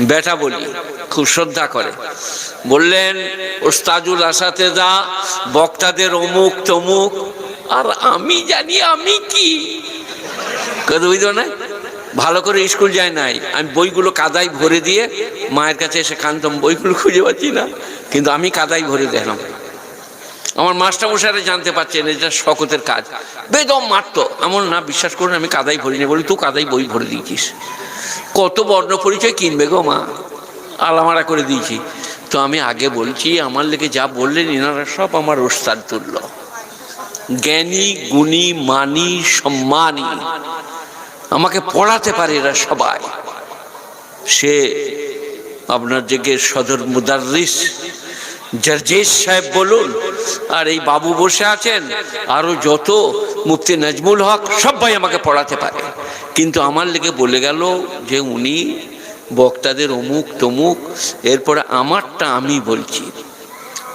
বেটা বলি, খুব শ্রদ্ধা করে। বললেন ওস্তাজুল আসাতে দা বক্তাদের অমুক তমুক, আর আমি জানি আমি কি। বুঝতে না ভালো করে স্কুল যায় নাই। আমি বইগুলো কাদায় ভরে দিয়ে মায়ের কাছে এসে কানতাম, বইগুলো খুঁজে পাচ্ছি না। কিন্তু আমি কাদায় ভরে দিলাম আমার মাস্টারমশাইরা জানতে পারছেন, এটা শকতের কাজ। বেদম মারতো। এমন না, বিশ্বাস করুন, আমি কাদাই ভরিনি। বলি, তুই কাদাই বই ভরে দিয়েছিস। কত বর্ণ পরিচয় কিনবে গো মা? আলামারা করে দিয়েছি। তো আমি আগে বলছি, আমার লেগে যা বললেন, এনারা সব আমার ওস্তাদ তুল্য জ্ঞানী, গুণী, মানি, সম্মানী। আমাকে পড়াতে পারে এরা সবাই। সে আপনার জেগে সদর মুদারিস জার্জেস সাহেব বলুন, আর এই বাবু বসে আছেন, আরও যত মুফতি নাজমুল হক, সবাই আমাকে পড়াতে পারে। কিন্তু আমার লেগে বলে গেল যে উনি বক্তাদের অমুক তমুক, এরপরে আমারটা আমি বলছি।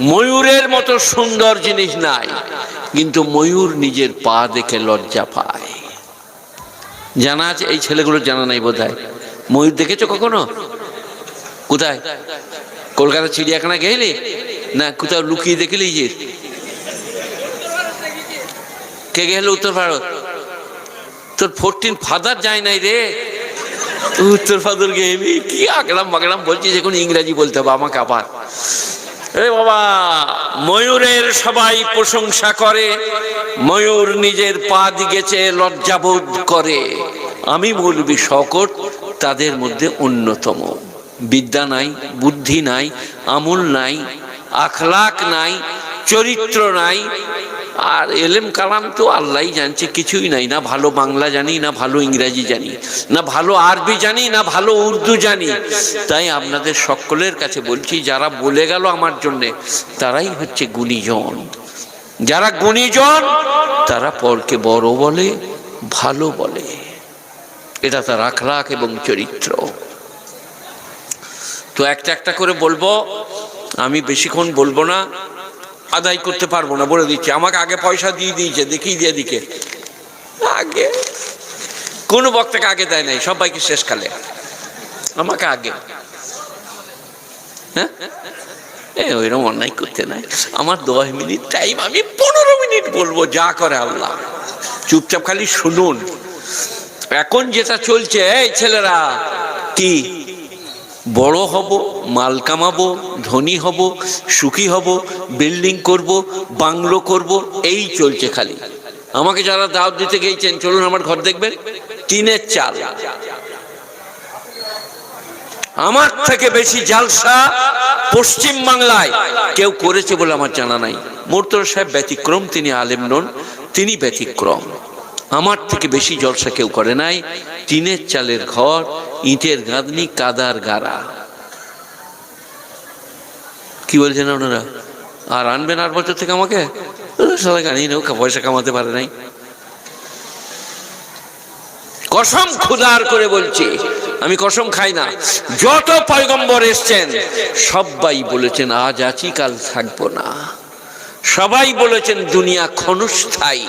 ময়ূরের মতো সুন্দর জিনিস নাই, কিন্তু ময়ূর নিজের পা দেখে লজ্জা পায়। জানা আছে? এই ছেলেগুলো জানা নাই বোধ ময়ূর দেখেছ কখনো? কোথায়? কলকাতা চিড়িয়াখানা গেলি? না, কোথাও লুকিয়ে দেখলি যে? কে গেল উত্তর ভারত? তোর ফোরটিন ফাদার যায় নাই রে। উত্তর ফাদার গেবি কি আগলাম বাগলাম বলছি যে কোনো ইংরাজি বলতে হবে আমাকে আবার। এ বাবা, ময়ূরের সবাই প্রশংসা করে, ময়ূর নিজের পা দিগেছে, লজ্জাবোধ করে। আমি বলবি শকট তাদের মধ্যে অন্যতম। বিদ্যা নাই, বুদ্ধি নাই, আমল নাই আখলাক নাই, চরিত্র নাই আর এলেম কালাম তো আল্লাহ জানছে, কিছুই নাই, না ভালো বাংলা জানি, না ভালো ইংরাজি জানি, না ভালো আরবি জানি, না ভালো উর্দু জানি। তাই আপনাদের সকলের কাছে বলছি, যারা বলে গেল আমার জন্যে, তারাই হচ্ছে গুণীজন। যারা গুণীজন, তারা পরকে বড় বলে, ভালো বলে। এটা তার আখলাক এবং চরিত্র। তো একটা একটা করে বলব, আমি বেশিক্ষণ বলব না। আদায় করতে পারব না, বলে দিচ্ছি। আমাকে আগে পয়সা দিয়ে দিয়েছে, দেখিয়ে দিয়ে দিকে। আগে। কোনো বক্তাকে আগে দেয় নাই, সবাইকে শেষ শেষকালে আমাকে আগে। হ্যাঁ? ওইরকম অন্যায় করতে নাই। আমার দশ মিনিট টাইম আমি পনেরো মিনিট বলব, যা করে আল্লাহ। চুপচাপ খালি শুনুন। এখন যেটা চলছে, এই ছেলেরা, কি? বড় হব, মাল কামাবো, ধনী হব, সুখী হব, বিল্ডিং করব, বাংলো করব, এই চলছে খালি। আমাকে যারা দাওয়াত দিতে গিয়েছেন, চলুন আমার ঘর দেখবেন, টিনের চাল। আমার থেকে বেশি জালসা পশ্চিম বাংলায় কেউ করেছে বলে আমার জানা নাই। মোর্তর সাহেব ব্যতিক্রম, তিনি আলেম নন, তিনি ব্যতিক্রম। আমার থেকে বেশি জলসা কেউ করে নাই। টিনের চালের ঘর, ইটের গাঁদনি, কাদার গাড়া। কি বলছেন ওনারা আর আনবেন আট বছর থেকে আমাকে? সবাই পয়সা কামাতে পারে নাই। কসম খুদার করে বলছি, আমি কসম খাই না। যত পয়গম্বর এসছেন সবাই বলেছেন, আজ আছি, কাল থাকব না। সবাই বলেছেন দুনিয়া ক্ষণস্থায়ী।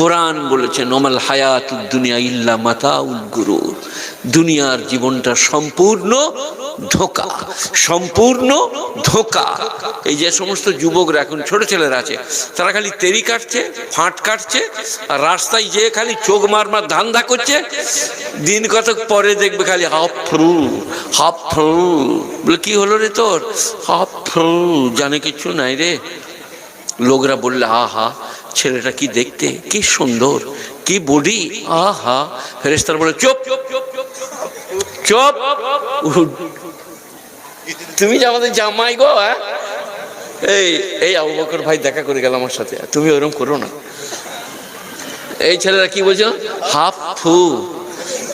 কোরআন বলেছেন, ওমাল হায়াত দুনিয়া ইল্লা মাতাউল গুরু দুনিয়ার জীবনটা সম্পূর্ণ ধোকা সম্পূর্ণ ধোকা। এই যে সমস্ত যুবকরা এখন, ছোট ছেলেরা আছে, তারা খালি তেরি কাটছে, ফাঁট কাটছে, আর রাস্তায় যেয়ে খালি চোখ মারমার ধান্দা করছে, দিন কতক পরে দেখবে খালি হাফ ফ্রু হাফ ফ্রু। বলে, কি হলো রে তোর? হাফ ফ্রু, জানে কিছু নাই রে। লোকরা বললে আহা ছেলেটা কি দেখতে? কি সুন্দর, কি বডি আহা ফেরেস্তার বলে চুপ চুপ তুমি যে আমাদের জামাই গো হ্যাঁ? এই এই আবু বকর ভাই দেখা করে গেল আমার সাথে তুমি ওরকম করো না। এই ছেলেরা কি বলছো? হাফ ফু।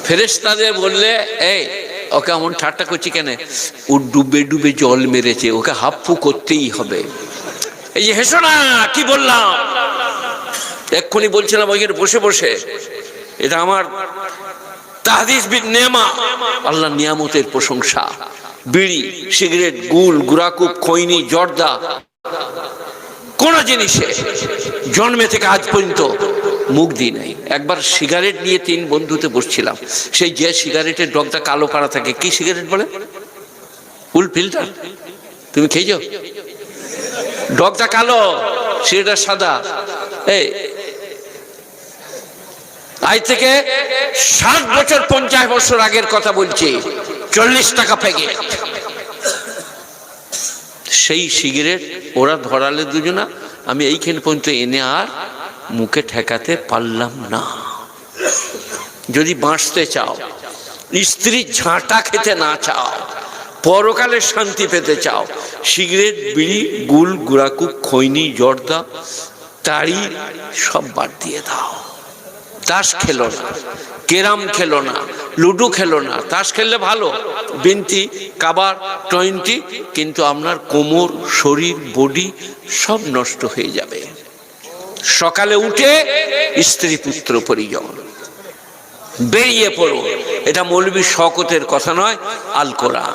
ফেরেস্তাদের বললে, এই, ওকে এমন ঠাট্টা করছি কেন? ও ডুবে ডুবে জল মেরেছে, ওকে হাফ ফু করতেই হবে। এই যে হেসো না, কি বললাম? এক্ষুনি বলছিলাম ওইখানে বসে বসে। এটা আমার তাহাদিস বিন নেমা। আল্লাহ নিয়ামতের প্রশংসা। বিড়ি, সিগারেট, গুল, গুড়াকুপ, খৈনি, জর্দা। কোন জিনিসে জন্মে থেকে আজ পর্যন্ত মুখ দিই নাই। একবার সিগারেট নিয়ে তিন বন্ধুতে বসছিলাম। সেই যে সিগারেটের ডগটা কালো পাড়া থাকে, কি সিগারেট বলে? Full filter. তুমি খেয়েছো? ডগটা কালো সিগারেটটা সাদা। এই, আজ থেকে ষাট বছর, পঞ্চাশ বছর আগের কথা বলছি। চল্লিশ টাকা প্যাকেট। সেই সিগারেট ওরা ধরালে দুজনা, আমি এইখানে পর্যন্ত এনে আর মুখে ঠেকাতে পারলাম না। যদি বাঁচতে চাও স্ত্রীর ঝাঁটা খেতে না চাও পরকালে শান্তি পেতে চাও। সিগারেট, বিড়ি, গুল, গুড়াকু, খৈনি, জর্দা, তাড়ি সব বাদ দিয়ে দাও। তাস খেলো না, কেরাম খেলো না, লুডো খেলো না। তাস খেললে ভালো, বিনতি, কাবার, টোয়েন্টি, কিন্তু আপনার কোমর, শরীর, বডি সব নষ্ট হয়ে যাবে। সকালে উঠে স্ত্রী পুত্র পরিজন, বেরিয়ে পড়ো। এটা মৌলবী শকতের কথা নয়, আল কোরআন।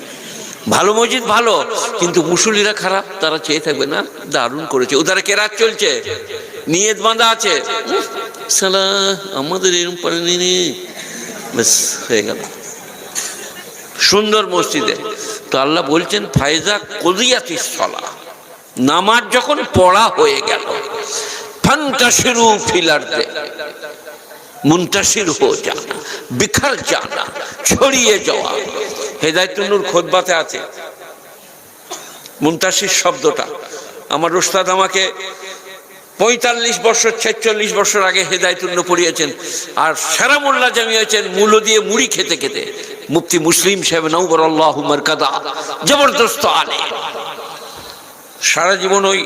ভালো মসজিদ ভালো, কিন্তু মুসল্লিরা খারাপ, তারা চেয়ে থাকবে না, দারুণ করেছে। ও তারা কেরাত চলছে? নিয়ত বাঁধা আছে। শালা, আমাদের রে। বেশ হয়ে গেল। সুন্দর মসজিদে। তো আল্লাহ বলছেন ফায়জা কদিয়াতি সলা। নামাজ যখন পড়া হয়ে গেল ফান্তাসিরু ফিলারতে মুন্তাসির হো জানা, বিখার জানা, ছড়িয়ে যাওয়া। হেদায়তুন্নুর খোদবাতে আছে। মুন্তাসির শব্দটা। আমার ওস্তাদ আমাকে পঁয়তাল্লিশ বছর, ছেচল্লিশ বছর আগে হেদায়তুন্ন পড়িয়েছেন। আর সেরা মোল্লা জামিয়েছেন মূল্য দিয়ে মুড়ি খেতে খেতে। মুফতি মুসলিম সাহেব নৌবর আল্লাহ মারকাদা, জবরদস্ত আলে সারা জীবন ওই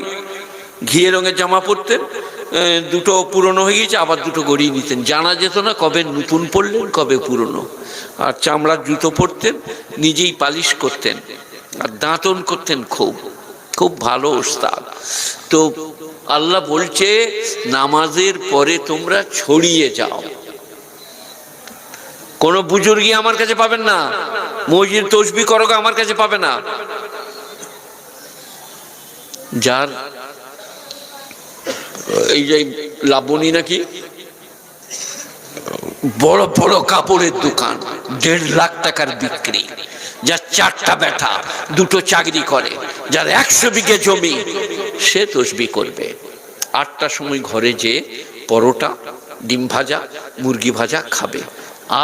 ঘিয়ে রঙের জামা পরতেন। দুটো পুরনো হয়ে গেছে আবার দুটো গড়িয়ে নিতেন। জানা যেত না কবে নতুন পরলেন কবে পুরনো। আর চামড়ার জুতো পরতেন, নিজেই পালিশ করতেন, আর দাঁতন করতেন খুব। খুব ভালো ওস্তাদ। তো আল্লাহ বলছে, নামাজের পরে তোমরা ছড়িয়ে যাও। কোনো বুজুর্গি আমার কাছে পাবেন না? মসজিদ তসবি করোগা আমার কাছে পাবে না? যার এই যে লাবণী নাকি? বড় বড় কাপড়ের দোকান, দেড় লাখ টাকার বিক্রি। যার চারটা বেটা, দুটো চাকরি করে, যার একশো বিঘে জমি, সে তসবি করবে। আটটার সময় ঘরে যে পরোটা, ডিম ভাজা, মুরগি ভাজা খাবে।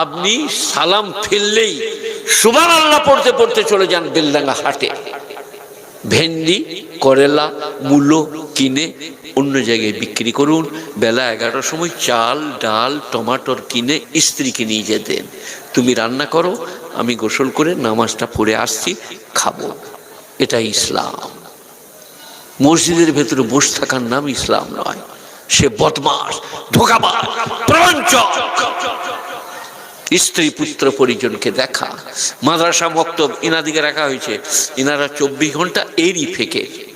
আপনি সালাম ফেললেই সুবান আল্লাহ পড়তে পড়তে চলে যান বেলডাঙ্গা হাটে। ভেন্ডি, করেলা, মূলো কিনে অন্য জায়গায় বিক্রি করুন। বেলা এগারোটার সময় চাল, ডাল, টমাটোর কিনে স্ত্রীকে নিয়ে যেতেন। তুমি রান্না করো, আমি গোসল করে নামাজটা পড়ে আসছি, খাব। এটাই ইসলাম। মসজিদের ভেতরে বসে থাকার নাম ইসলাম নয়। সে বদমাস ধোকাবাজ, প্রবঞ্চক। স্ত্রী পুত্র পরিজনকে দেখা। মাদ্রাসা মক্তব ইনাদিকে রাখা হয়েছে। ইনারা চব্বিশ ঘণ্টা এরই ফেকে।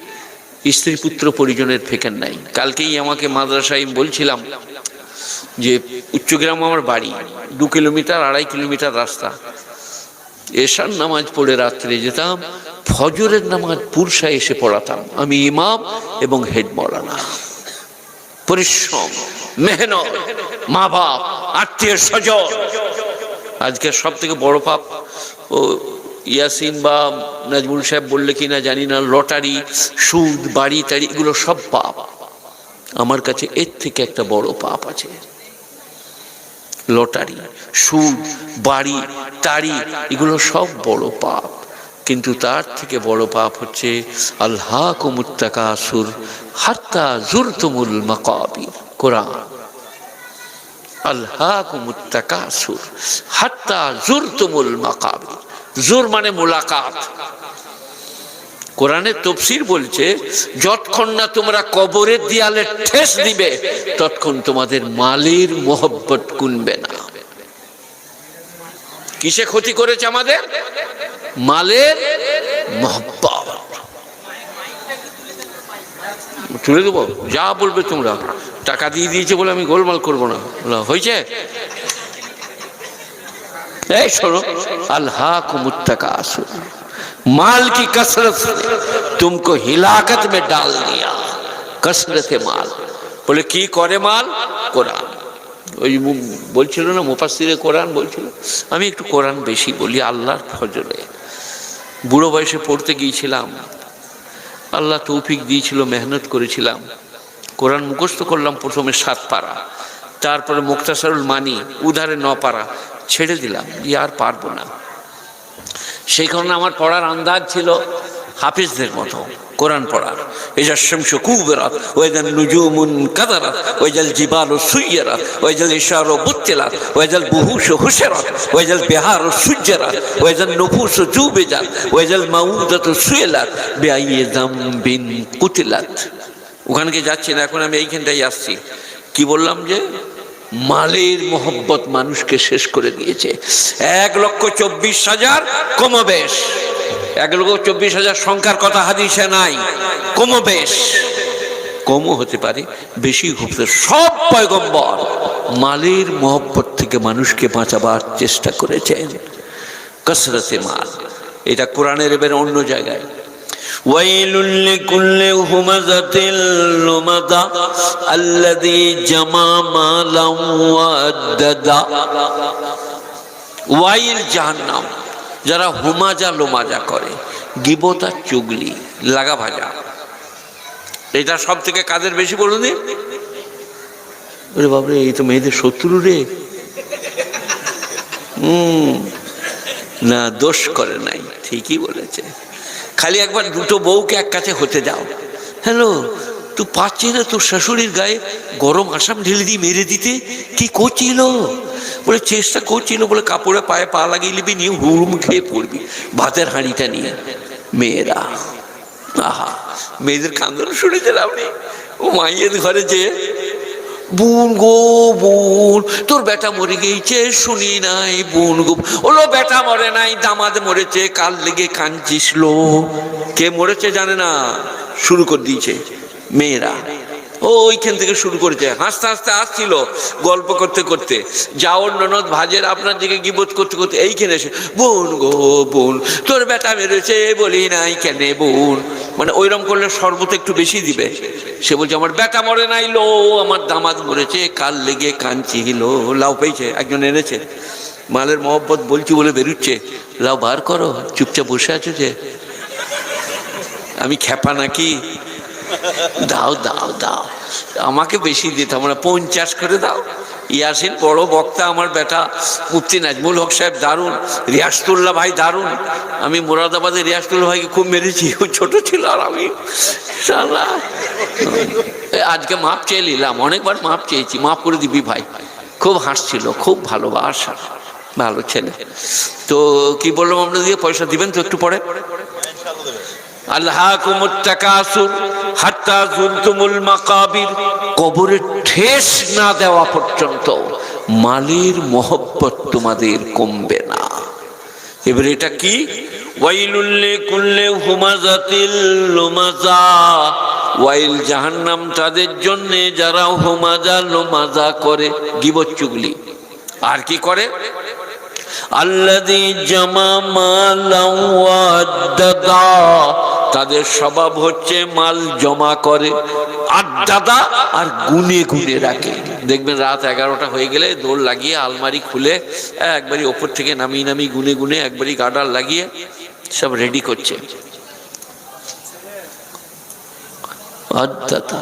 স্ত্রী পুত্র পরিজনের ফেকেন নাই। কালকেই আমাকে মাদ্রাসায় বলছিলাম যে উচ্চগ্রাম আমার বাড়ি, দু কিলোমিটার, আড়াই কিলোমিটার রাস্তা। এশার নামাজ পড়ে রাত্রে যেতাম, ফজরের নামাজ পুরসা এসে পড়াতাম। আমি ইমাম এবং হেড মৌলানা। পরিশ্রম, মেহনত মা বাপ আত্মীয় স্বজন আজকে সব থেকে বড় পাপ, ও ইয়াসিন বা নাজমুল সাহেব বললে কিনা জানি না, লটারি, সুদ, বাড়ি টাড়ি এগুলো সব পাপ। আমার কাছে এর থেকে একটা বড় পাপ আছে। লটারি, সুদ, বাড়ি, তাড়ি, এগুলো সব বড় পাপ। কিন্তু তার থেকে বড় পাপ হচ্ছে আল্লাহ কুমুত্তাকাসুর হাত্তা জুরতুমুল মাকাবির, কোরআন। মানে তফসির বলছে, যতক্ষণ না তোমরা কবরের দেয়ালে ঠেস দিবে, ততক্ষণ তোমাদের মালের মোহব্বত কুনবে না। কিসে ক্ষতি করেছে আমাদের? মালের মহব্বত। তুলে দেবো যা বলবে তোমরা টাকা দিয়ে দিয়েছে বলে আমি গোলমাল করবো না বললাম, হয়েছে এই শোনো আল্লাহ কুমুত্তাকা আসু माल की कसरत ने तुमको हिलाकत में डाल दिया कसरत মাল বলে কি করে মাল কোরআন ওই মু- বলছিল না মুফাসিরে কোরআন বলছিল আমি একটু কোরআন বেশি বলি আল্লাহর ফজলে বুড়ো বয়সে পড়তে গিয়েছিলাম আল্লাহ তৌফিক দিয়েছিল, মেহনত করেছিলাম। কোরআন মুখস্থ করলাম প্রথমে সাত পারা। তারপরে মুক্তাসারুল মানি, উধারে ন পারা, ছেড়ে দিলাম। আর পারব না। সেই কারণে আমার পড়ার আন্দাজ ছিল হাফিজদের মতো, কোরআন পড়ার। এজার শামস কুবেরাত ওয়াইজাল নুজুমুন কাদারাত ওয়াইজাল জিবাল সুইয়ারাত ওয়াইজাল ইশার বুত্তিলাত ওয়াইজাল বুহুশ হুশরাত ওয়াইজাল বিহার সুজ্জারাত ওয়াইজাল নফুস জুবেজাত ওয়াইজাল মাউদাত সুয়েলাত বিআইয়ে যামবিন কুতিলাত। ওখানে গিয়ে যাচ্ছি না? এখন আমি এইখানটাই আসছি। কি বললাম যে? মালের মোহব্বত মানুষকে শেষ করে দিয়েছে। এক লক্ষ চব্বিশ হাজার কমবেশ। এক লক্ষ চব্বিশ হাজার সংখ্যার কথা হাদিসে নাই। কমবেশ। কমও হতে পারে বেশি হতে সব পয়গম্বর মালের মোহব্বত থেকে মানুষকে বাঁচাবার চেষ্টা করেছেন। কসরতে মাল। এটা কোরআনের এবার অন্য জায়গায়। ويل لكل همزة لمزة الذي جمع مالا وعددا ওয়াইল জাহান্নাম যারা হুমাজা লোমাজা করে গিবতা চুগলি লাগা ভাজা এটা সব থেকে কাদের বেশি বলুন দি? ওরে বাবরে এই তো মেয়েদের শত্রু রে হুম না দোষ করে নাই ঠিকই বলেছে খালি একবার দুটো বউকে এক কাছে হতে দাও। হ্যালো তুই পাচ্ছি না তোর শাশুড়ির গায়ে গরম আসাম ঢেলে দিয়ে মেরে দিতে? কি করছিল? বলে চেষ্টা করছিল বলে কাপড়ে পায়ে পা লাগিয়ে নিবি, নিয়ে হুড়ুম খেয়ে পড়বি ভাতের হাঁড়িটা নিয়ে। মেয়েরা, আহা, মেয়েদের কান্দন আপনি ও মাইয়ের ঘরে যেয়ে বোন গো, বুন, তোর বেটা মরে গিয়েছে শুনি নাই বুন গো। ওলো বেটা মরে নাই, দামাদ মরেছে, কাল লেগে কাঁদছিস লো। কে মরেছে জানে না? শুরু করে দিয়েছে মেয়েরা। ও ওইখান থেকে শুরু করেছে। হাসতে হাসতে আসছিল গল্প করতে করতে। যাওয়ার ননদ ভাজের আপনার দিকে গিবোধ করতে করতে এইখানে এসে, বোন গো, বোন, তোর বেটা বেরোছে বলি নাই কেন বোন? মানে ওইরকম করলে শরবত একটু বেশি দিবে। সে বলছে, আমার বেটা মরে নাই লো, আমার দামাদ মরেছে, কাল লেগে কাঞ্চি হিলো লাউ পেয়েছে, একজন এনেছে। মালের মহব্বত বলছি বলে বেরুচ্ছে। লাউ বার করো, চুপচাপ বসে আছো যে? আমি খেপা নাকি? দাও দাও দাও। আমাকে বেশি দিতাম না পঞ্চাশ করে দাও। ইয়াসিন বড় বক্তা আমার বেটা মুফতি নাজমুল হক সাহেব দারুণ। রিয়াসতুল্লাহ ভাই দারুণ। আমি মুরাদাবাদের রিয়াসতুল্লাহ ভাইকে খুব মেরেছি ও ছোট ছিল আর আমি আজকে মাপ চেয়ে নিলাম অনেকবার মাপ চেয়েছি মাপ করে দিবি ভাই। খুব হাসছিল খুব ভালোবাসা ভালো ছেলে। তো কি বললাম আপনাদের পয়সা দিবেন তো একটু পরে? আল্লাহ কুমুত্তাকাসুর। হাত্তা জুলতুমুল মাকাবির কবরে ঠেস না দেওয়া পর্যন্ত মালের মোহব্বত তোমাদের কমবে না। এবার এটা কি? ওয়াইলুল্লে কুল্লে হুমাজাতিল লুমাজা। ওয়াইল জাহান্নাম তাদের জন্য যারা হুমাজা লোমাজা করে, গিবত চুগলি। আর কি করে? আল্লাদি জামা মালাম ওয়াদ্দাদা তাদের স্বভাব হচ্ছে মাল জমা করে আড্ডাদা আর গুনে গুনে রাখে। দেখবেন রাত এগারোটা হয়ে গেলে দৌড় লাগিয়ে আলমারি খুলে একবারই ওপর থেকে নামিয়ে নামিয়ে গুনে গুনে একবারই গার্ডার লাগিয়ে সব রেডি করছে। আড্ডাদা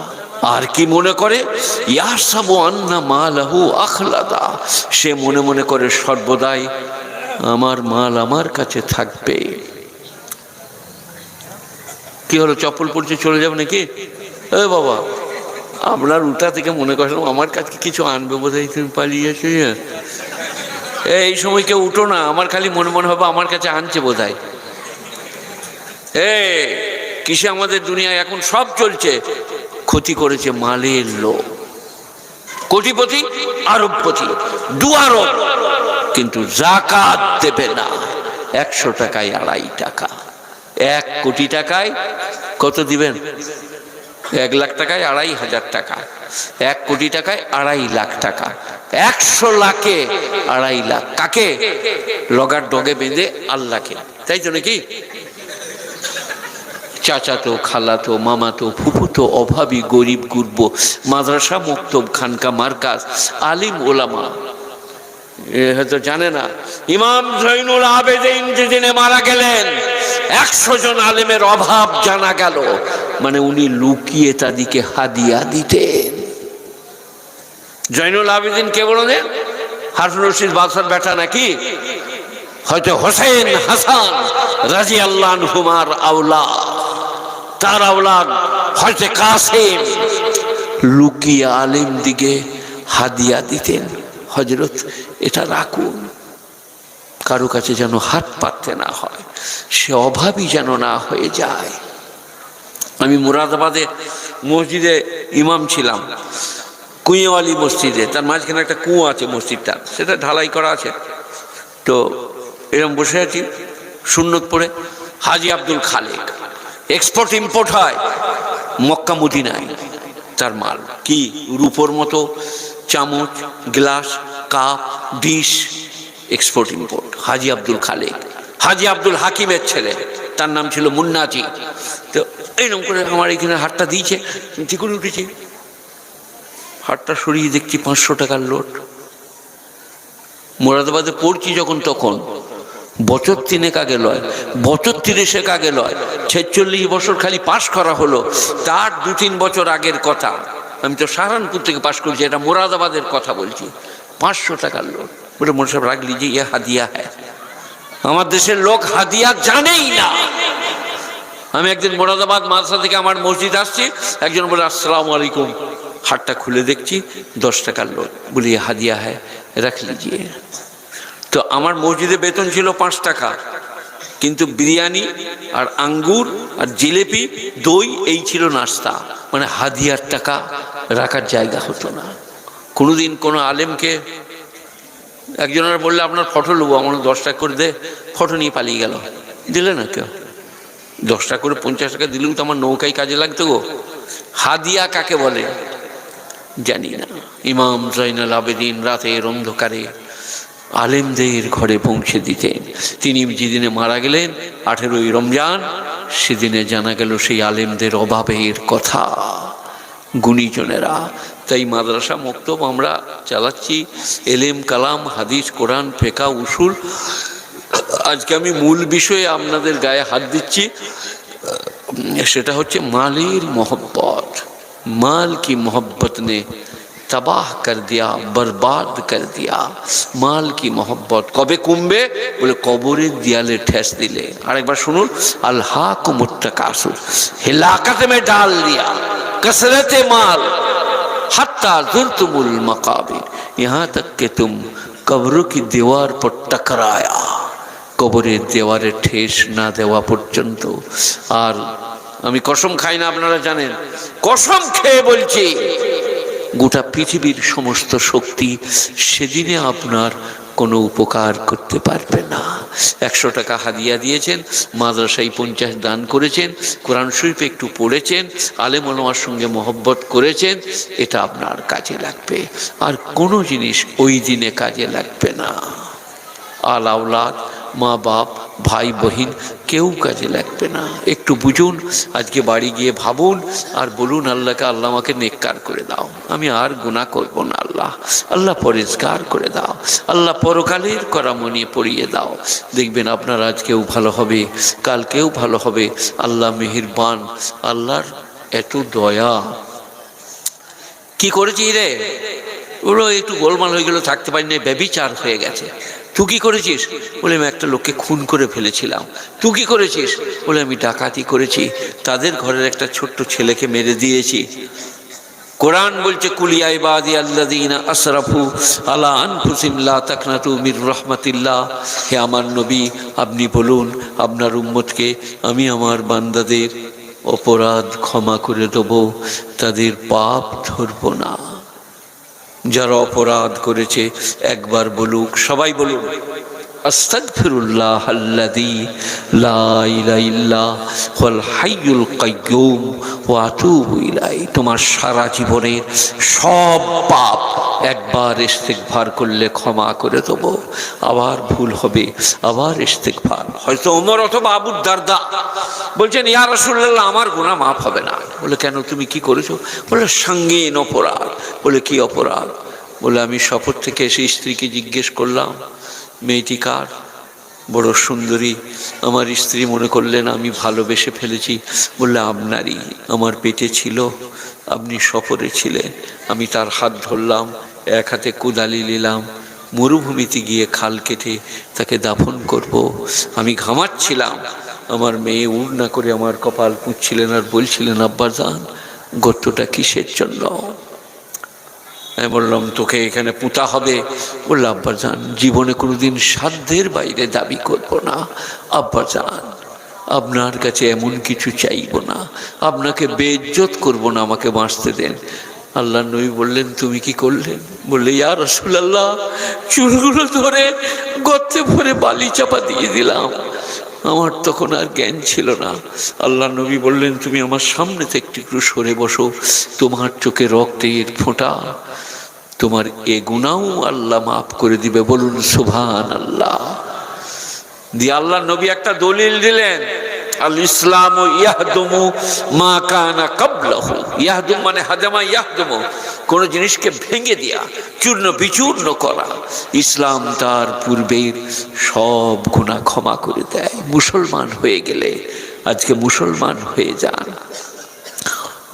আর কি মনে করে? মালাহু আখলাদা। সে মনে মনে করে, সর্বদাই আমার মাল আমার কাছে থাকবে। কি হলো, চপ্পল পড়ছে, চলে যাবে নাকি? এ বাবা আপনার উল্টা থেকে মনে করলাম আমার কাছে কিছু আনবে বোধহয়, তুমি পালিয়েছে এই সময় কেউ উঠো না, আমার খালি মনে মনে হবে আমার কাছে আনছে বোধহয়। এ, কিসে আমাদের দুনিয়ায় এখন সব চলছে? ক্ষতি করেছে মালের লোক কোটিপতি, আরবপতি দু আরব কিন্তু জাকাত দেবে না। একশো টাকায় আড়াই টাকা। এক কোটি টাকায় কত দিবেন? এক লাখ টাকায় আড়াই হাজার টাকা। এক কোটি টাকায় আড়াই লাখ টাকা। একশো লাখে আড়াই লাখ। কাকে? লগার ডগে বেঁধে আল্লাহকে। তাই তো নাকি? চাচাতো, খালাতো, মামাতো, ফুফুতো, অভাবী, গরিব, গুরব, মাদ্রাসা মুক্তব খানকা, মার্কাজ, আলিম, ওলামা। হয়তো জানে না। ইমাম জৈনুল আবেদিন যেদিনে মারা গেলেন একশো জন আলেমের অভাব জানা গেল। মানে উনি লুকিয়ে তাদিকে হাদিয়া দিতেন। জৈনুল আবেদিন কে বলেন হারুন রশিদ বাদশার বেটা নাকি? হয়তো হোসেন হাসান রাজি আল্লাহ হুমার আউলা তার আউলাদ হয়তো কাসেম। লুকিয়ে আলেম দিকে হাদিয়া দিতেন। হজরত এটা রাখুন। কারও কাছে যেন হাত পাততে না হয়, সে অভাবই যেন না হয়ে যায়। আমি মুরাদাবাদে মসজিদে ইমাম ছিলাম, কুঁয়েওয়ালি মসজিদে, তার মাঝখানে একটা কুয়ো আছে মসজিদটা, সেটা ঢালাই করা আছে। তো এরকম বসে আছি সুন্নত পড়ে হাজি আব্দুল খালেক। এক্সপোর্ট ইম্পোর্ট হয়, মক্কা মদিনায়। তার মাল কি? রূপোর মতো, চামচ, glass, cup, dish export import Haji Abdul Khalek Haji Abdul হাকিমের ছেলে, তার নাম ছিল মুন্নাজি। তো এইরকম করে আমার এখানে হাটটা দিয়েছে ঠিক করে উঠেছি। হাটটা সরিয়ে দেখছি পাঁচশো টাকার লোট মোরাদাবাদে পড়ছি যখন তখন, বছর তিনেক আগে লয়, বছর তিরিশেক আগে লয়, ছেচল্লিশ বছর খালি পাশ করা হলো, তার দু তিন বছর আগের কথা। আমি তো সাহারানপুর থেকে পাশ করছি, এটা মোরাদাবাদের কথা বলছি, পাঁচশো টাকার লোক বলে মনে সব রাখ লিজিয়ে ইয়ে হাদিয়া হ্যাঁ আমার দেশের লোক হাদিয়া জানেই না। আমি একদিন মোরাদাবাদ মাদ্রাসা থেকে আমার মসজিদ আসছি, একজন বলে, আসসালামু আলাইকুম। হাটটা খুলে দেখছি, দশ টাকার লোক। বলি হাদিয়া হ্যাঁ রাখ লিজিয়ে। তো আমার মসজিদে বেতন ছিল পাঁচ টাকা, কিন্তু বিরিয়ানি আর আঙ্গুর আর জিলেপি, দই, এই ছিল নাস্তা। মানে হাদিয়ার টাকা রাখার জায়গা হতো না। কোনোদিন কোনো আলেমকে একজনের বললে, আপনার ফটো নেব আমার দশ টাকা করে দে। ফটো নিয়ে পালিয়ে গেল। দিলে না কেউ? দশ টাকা করে পঞ্চাশ টাকা দিলেও তো আমার নৌকায় কাজে লাগতো গো। হাদিয়া কাকে বলে? জানি না। ইমাম জৈনাল আবেদিন রাতের অন্ধকারে আলেমদের ঘরে পৌঁছে দিতেন। তিনি যেদিনে মারা গেলেন, আঠেরোই রমজান, সেদিনে জানা গেল সেই আলেমদের অভাবের কথা। গুণীজনেরা তাই মাদ্রাসা মক্তব আমরা চালাচ্ছি। এলেম, কালাম, হাদিস, কোরআন ফেকা উসুল। আজকে আমি মূল বিষয়ে আপনাদের গায়ে হাত দিচ্ছি। সেটা হচ্ছে মালের মহব্বত। মাল কি মহব্বত নে? তবাহ কর দিয়া, বরবাদ কর দিয়া। মাল কি মহব্বত? কবে কমবে? বলে কবরের দিয়ালে ঠেস দিলে। আরেকবার শুনুন। আল্লাহ কুমুরটা কাসুর হেলাকাতে মে ডাল দিয়া। কসরতে মাল। हत्ता जुर्तुमुल मकाबिर यहाँ तक कि तुम कब्रों की दीवार पर टकराया কবরের দেওয়ারে ঠেস না দেওয়া পর্যন্ত আর আমি কসম খাই না আপনারা জানেন কসম খেয়ে বলছি গোটা পৃথিবীর সমস্ত শক্তি সেদিনে আপনার কোনো উপকার করতে পারবে না। একশো টাকা হাদিয়া দিয়েছেন, মাদ্রাসায় পঞ্চাশ দান করেছেন, কোরআন শরীফ একটু পড়েছেন, আলেম আলমার সঙ্গে মহব্বত করেছেন, এটা আপনার কাজে লাগবে। আর কোনো জিনিস ওই দিনে কাজে লাগবে না। আল আওলাদ মা বাপ, ভাই, বহিন কেউ কাজে লাগবে না। একটু বুঝুন, আজকে বাড়ি গিয়ে ভাবুন আর বলুন, আল্লাহকে আল্লাহ আমাকে নেককার করে দাও। আমি আর গুণা করব না আল্লাহ। আল্লাহ পরিষ্কার করে দাও। আল্লাহ পরকালের করামনি পড়িয়ে দাও। দেখবেন আপনার আজকেও ভালো হবে কালকেও ভালো হবে। আল্লাহ মেহেরবান, আল্লাহর এত দয়া। কি করেছি রে? ওরা একটু গোলমাল হয়ে গেল থাকতে পারি না ব্যবিচার হয়ে গেছে। তুই কি করেছিস? বলে, আমি একটা লোককে খুন করে ফেলেছিলাম। তুই কি করেছিস? বলে, আমি ডাকাতি করেছি। তাদের ঘরের একটা ছোট্ট ছেলেকে মেরে দিয়েছি। কোরআন বলছে কুলিয়া ইবাদি আল্লাযীনা আসরাফু আলা আনফুসিহিম লা তাকনাতু মির রাহমাতিল্লাহ। হে আমার নবী, আপনি বলুন, আপনার উম্মতকে আমি আমার বান্দাদের অপরাধ ক্ষমা করে দেব, তাদের পাপ ধরব না। যারা অপরাধ করেছে, একবার বলুক, সবাই আল্লাযী লা তোমার সারা জীবনের সব পাপ একবার ইস্তেগফার করলে ক্ষমা করে দেবো। আবার ভুল হবে, আবার ইস্তেগফার। হয়তো ওমর অথবা আবুর দারদা বলছেন, ইয়া আমার গুনাহ মাফ হবে না। বলে, কেন তুমি কি করেছ? বলে সঙ্গীন অপরাধ। বলে, কি অপরাধ? বলে, আমি সফর থেকে এসে স্ত্রীকে জিজ্ঞেস করলাম, মেয়েটি কার? বড় সুন্দরী, আমার স্ত্রী মনে করলেন আমি ভালোবেসে ফেলেছি। বললে আপনারই, আমার পেটে ছিল, আপনি সফরে ছিলেন, আমি তার হাত ধরলাম, এক হাতে কুদালি নিলাম, মরুভূমিতে গিয়ে খাল কেটে তাকে দাফন করব, আমি ঘামাচ্ছিলাম। আমার মেয়ে উড়না করে আমার কপাল পুঁচ্ছিলেন আর বলছিলেন আব্বাজান গর্তটা কিসের জন্য? আমি বললাম, তোকে এখানে পুঁতা হবে। বলল আব্বাজান জীবনে কোনোদিন সাধ্যের বাইরে দাবি করব না। আব্বাজান আপনার কাছে এমন কিছু চাইব না। আপনাকে বেজ্জত করব না, আমাকে বাঁচতে দেন। আল্লাহ নবী বললেন, তুমি কি করলেন? বললে, ইয়া রসুল্লাহ চুলগুলো ধরে গর্তে ভরে বালি চাপা দিয়ে দিলাম। আমার তখন আর জ্ঞান ছিল না। আল্লাহ নবী বললেন, তুমি আমার সামনে থেকে একটু সরে বসো। তোমার চোখে রক্তের ফোঁটা। তোমার এ গুণাও আল্লাহ মাফ করে দিবে। বলুন সুভান আল্লাহ দিয়ে আল্লাহ নবী একটা দলিল দিলেন আল ইসলাম ইয়াহদুমু মা কানা কাবলাহু। ইয়াহদুম মানে হাজামা ইয়াহদুমু। কোন জিনিসকে ভেঙে দেয়া, চূর্ণ বিচূর্ণ করা। ইসলাম তার পূর্বের সব গুণা ক্ষমা করে দেয়। মুসলমান হয়ে গেলে আজকে মুসলমান হয়ে যান।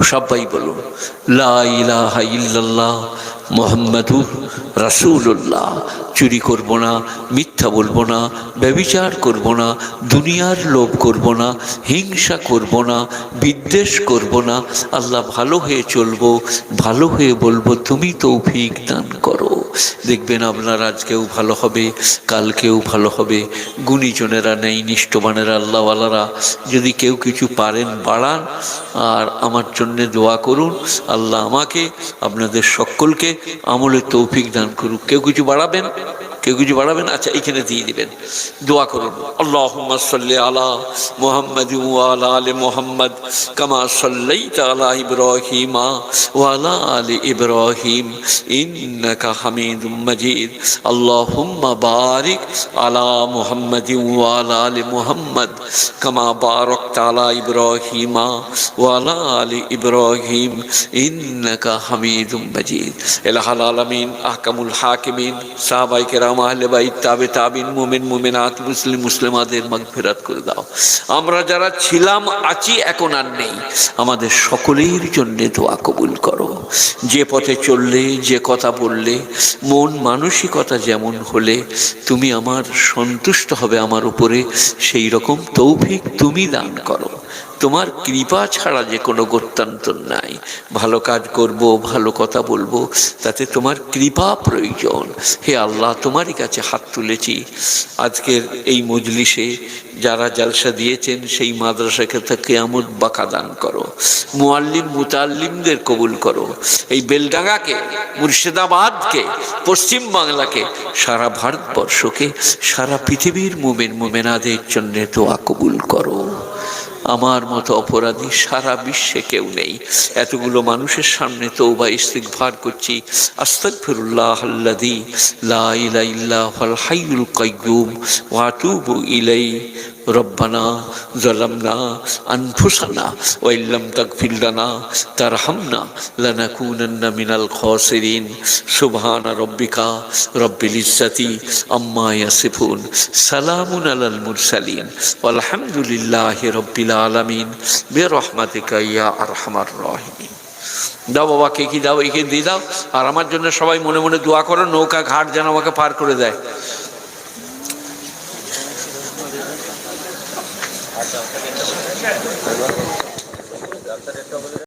সবাই বলুন লাহ মোহাম্মদুর রাসুল্লাহ চুরি করব না, মিথ্যা বলব না, ব্যবিচার করব না, দুনিয়ার লোভ করব না, হিংসা করব না, বিদ্বেষ করব না, আল্লাহ ভালো হয়ে চলবো, ভালো হয়ে বলব, তুমি তৌফিক দান করো। দেখবেন আপনার আজকেও ভালো হবে কালকেও ভালো হবে। গুণীজনেরা নেই, নিষ্ঠবানেরা, আল্লাহওয়ালারা। যদি কেউ কিছু পারেন, বাড়ান, আর আমার জন্যে দোয়া করুন, আল্লাহ আমাকে, আপনাদের সকলকে আমলে তৌফিক দান করুক। কেউ কিছু বাড়াবেন? কেউ কিছু বাড়াবেন আচ্ছা এখানে দিয়ে দিবেন। দোয়া করুন। আল্লাহ সাল্লি আলা মোহাম্মদ ওয়ালা আলে মোহাম্মদ কামা তালা ইব্রাহিমা ওয়ালা আলে ইব্রাহিম ইন্নাকা হামিদ মজিদ। আল্লাহুম্মা বারিক আলা মোহাম্মদ ওয়ালা আলে মোহাম্মদ কামা বারক তালা ইব্রাহিমা ওয়ালা আলে ইব্রাহিম ইন্নাকা হামিদ মজিদ। এলাহাল আলমিন, আহকামুল হাকিমিন সাহাবাইকে রাম আহলে বাইত তাবে তাবিন, মুমিন, মুমিনাত, মুসলিম, মুসলিমাদের মাগফিরাত করে দাও। আমরা যারা ছিলাম, আছি, এখন আর নেই। আমাদের সকলের জন্য দোয়া কবুল করো। যে পথে চললে, যে কথা বললে, মন মানসিকতা যেমন হলে, তুমি আমার সন্তুষ্ট হবে, আমার উপরে সেই রকম তৌফিক তুমি দান করো। তোমার কৃপা ছাড়া যে কোনো গত্যান্তর নাই। ভালো কাজ করব, ভালো কথা বলব, তাতে তোমার কৃপা প্রয়োজন। হে আল্লাহ, তোমারই কাছে হাত তুলেছি। আজকের এই মজলিসে যারা জালসা দিয়েছেন, সেই মাদ্রাসাকে থেকে আমদ বাঁকা দান করো। মুআল্লিম মুতাল্লিমদের কবুল করো। এই বেলডাঙ্গাকে, মুর্শিদাবাদকে, পশ্চিম বাংলাকে, সারা ভারতবর্ষকে, সারা পৃথিবীর মোমেন মুমেনাদের জন্য দোয়া কবুল করো। আমার মতো অপরাধী সারা বিশ্বে কেউ নেই। এতগুলো মানুষের সামনে তৌবা বা করছি। ভার করছি লা ইলাহা রব্বানা জলমনা আনফুসানা ওয়াইল্লাম তাকফির লানা তারহামনা লানাকুনান্না মিনাল খসেরিন। সুবহানা রব্বিকা রব্বিল ইজ্জাতি আম্মা ইয়াসিফুন। সালামুন আলাল মুরসালিন। আলহামদুলিল্লাহি রব্বিল আলামিন। বিরহমাতিকা ইয়া আরহামার রাহিমিন। দাও বাবাকে কি দাও, একে দিয়ে দাও। আর আমার জন্য সবাই মনে মনে দোয়া করো, নৌকা ঘাট যেন আমাকে পার করে দেয়।